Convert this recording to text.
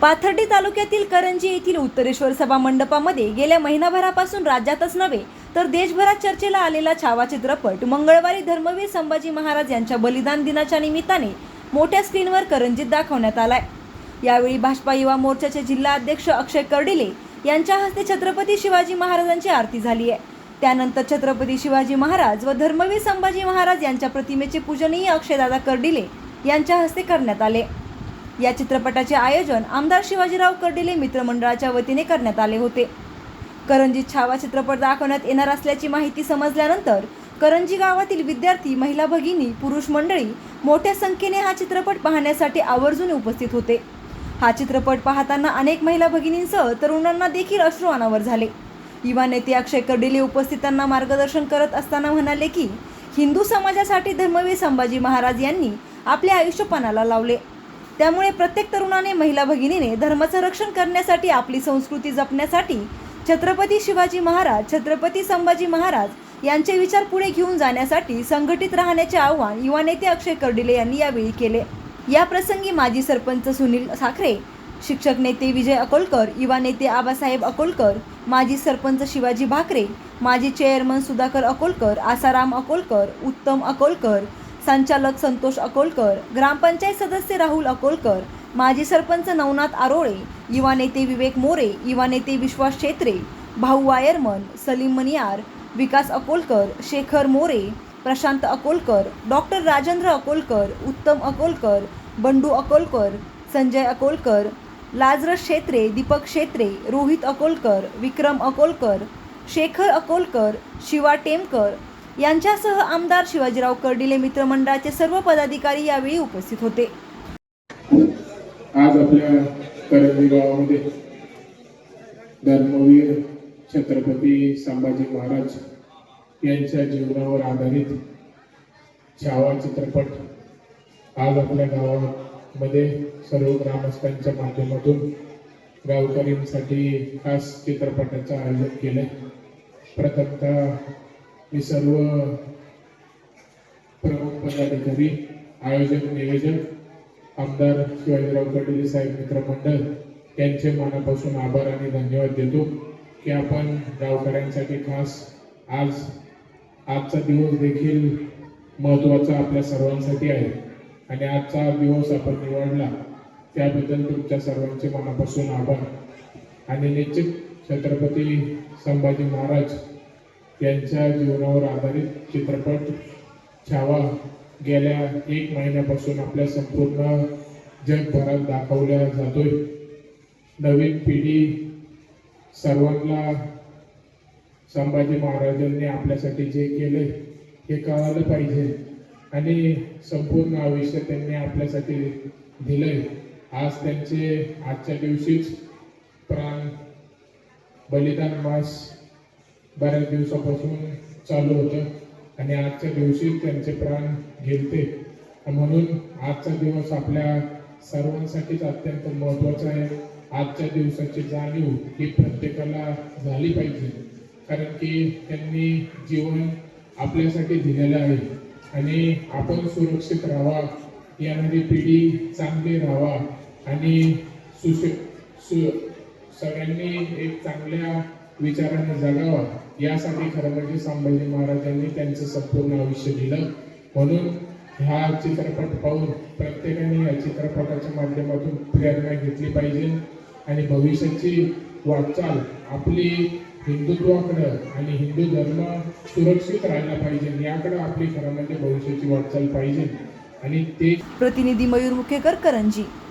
पाथर्डी तालुक्यातील करंजी येथील उत्तरेश्वर सभा मंडपामध्ये गेल्या महिनाभरापासून राज्यातच नव्हे तर देशभरात चर्चेला आलेला छावा चित्रपट मंगळवारी धर्मवीर संभाजी महाराज यांच्या बलिदान दिनाच्या निमित्ताने मोठ्या स्क्रीनवर करंजीत दाखवण्यात आलाय. यावेळी भाजपा युवा मोर्चाचे जिल्हा अध्यक्ष अक्षय कर्डिले यांच्या हस्ते छत्रपती शिवाजी महाराजांची आरती झाली आहे. त्यानंतर छत्रपती शिवाजी महाराज व धर्मवीर संभाजी महाराज यांच्या प्रतिमेचे पूजनीय अक्षयदादा कर्डिले यांच्या हस्ते करण्यात आले. या चित्रपटाचे आयोजन आमदार शिवाजीराव कर्डिले मित्रमंडळाच्या वतीने करण्यात आले होते. करंजी छावा चित्रपट दाखवण्यात येणार असल्याची माहिती समजल्यानंतर करंजी गावातील विद्यार्थी महिला भगिनी पुरुष मंडळी मोठ्या संख्येने हा चित्रपट पाहण्यासाठी आवर्जून उपस्थित होते. हा चित्रपट पाहताना अनेक महिला भगिनींसह तरुणांना देखील अश्रू अनावर झाले. युवा नेते अक्षय कर्डिले उपस्थितांना मार्गदर्शन करत असताना म्हणाले की हिंदू समाजासाठी धर्मवीर संभाजी महाराज यांनी आपले आयुष्य पणाला लावले. त्यामुळे प्रत्येक तरुणाने महिला भगिनीने धर्माचं रक्षण करण्यासाठी आपली संस्कृती जपण्यासाठी छत्रपती शिवाजी महाराज छत्रपती संभाजी महाराज यांचे विचार पुढे घेऊन जाण्यासाठी संघटित राहण्याचे आव्हान युवा नेते अक्षय कर्डिले यांनी यावेळी केले. या प्रसंगी माजी सरपंच सुनील साखरे शिक्षक नेते विजय अकोलकर युवा नेते आबासाहेब अकोलकर माजी सरपंच शिवाजी भाकरे माजी चेअरमन सुधाकर अकोलकर आसाराम अकोलकर उत्तम अकोलकर संचालक संतोष अकोलकर ग्रामपंचायत सदस्य राहुल अकोलकर माजी सरपंच नवनाथ आरोळे युवा नेते विवेक मोरे युवा नेते Vishwas Chhetre Bhau wireman Salim Maniyar Vikas Akolkar Shekhar More Prashant Akolkar doctor Rajendra Akolkar Uttam Akolkar Bandu Akolkar Sanjay Akolkar Lazarus Kshetre Deepak Kshetre Rohit Akolkar विक्रम अकोलकर शेखर अकोलकर शिवा टेमकर यांच्यासह आमदार शिवाजीराव कर्डिले मित्रमंडळाचे सर्व पदाधिकारी यावेळी उपस्थित होते. आज आपल्या करंजी गावामध्ये धर्मवीर छत्रपती संभाजी महाराज यांच्या जीवनावर आधारित छावा चित्रपट आज आपल्या गावामध्ये सर्व ग्रामस्थांच्या माध्यमातून गावकऱ्यांसाठी खास चित्रपटाचं आयोजन केलं प्रथमतः मी सर्व प्रमुख पदाधिकारी आयोजक नियोजक आमदार शिवाजीराव पाटील साहेब मित्रमंडळ त्यांचे मनापासून आभार आणि धन्यवाद देतो की आपण गावकऱ्यांसाठी खास आज आजचा दिवस देखील महत्त्वाचा आपल्या सर्वांसाठी आहे. आणि आजचा दिवस आपण निवडला त्याबद्दल तुमच्या सर्वांचे मनापासून आभार. आणि निश्चित छत्रपती संभाजी महाराज यांच्या जीवनावर आधारित चित्रपट छावा गेल्या एक महिन्यापासून आपल्या संपूर्ण जगभरात दाखवल्या जातोय. नवीन पिढी सर्वांना संभाजी महाराजांनी आपल्यासाठी जे केले हे कळालं पाहिजे. आणि संपूर्ण आयुष्य त्यांनी आपल्यासाठी दिलंय. आज त्यांचे आजच्या दिवशीच प्राण बलिदान मास बऱ्याच दिवसापासून चालू होतं आणि आजच्या दिवशी त्यांचे प्राण गेलते. म्हणून आजचा दिवस आपल्या सर्वांसाठीच अत्यंत महत्त्वाचा आहे. आजच्या दिवसाची जाणीव ही प्रत्येकाला झाली पाहिजे. कारण की त्यांनी जीवन आपल्यासाठी दिलेलं आहे. आणि आपण सुरक्षित राहावा. येणारी पिढी चांगली राहावा. आणि सुश सु सगळ्यांनी एक चांगल्या विचारानं जगावा. यासाठी खरं म्हणजे संभाजी महाराजांनी त्यांचं संपूर्ण आयुष्य दिलं म्हणून हा चित्रपट पाहून प्रत्येकाने या चित्रपटाच्या माध्यमातून प्रेरणा घेतली पाहिजे. आणि भविष्याची वाटचाल आपली हिंदुत्वाकडं आणि हिंदू धर्म सुरक्षित राहायला पाहिजे. याकडं आपली खरं म्हणजे भविष्याची वाटचाल पाहिजे. आणि ते प्रतिनिधी मयूर मुखेकर करंजी.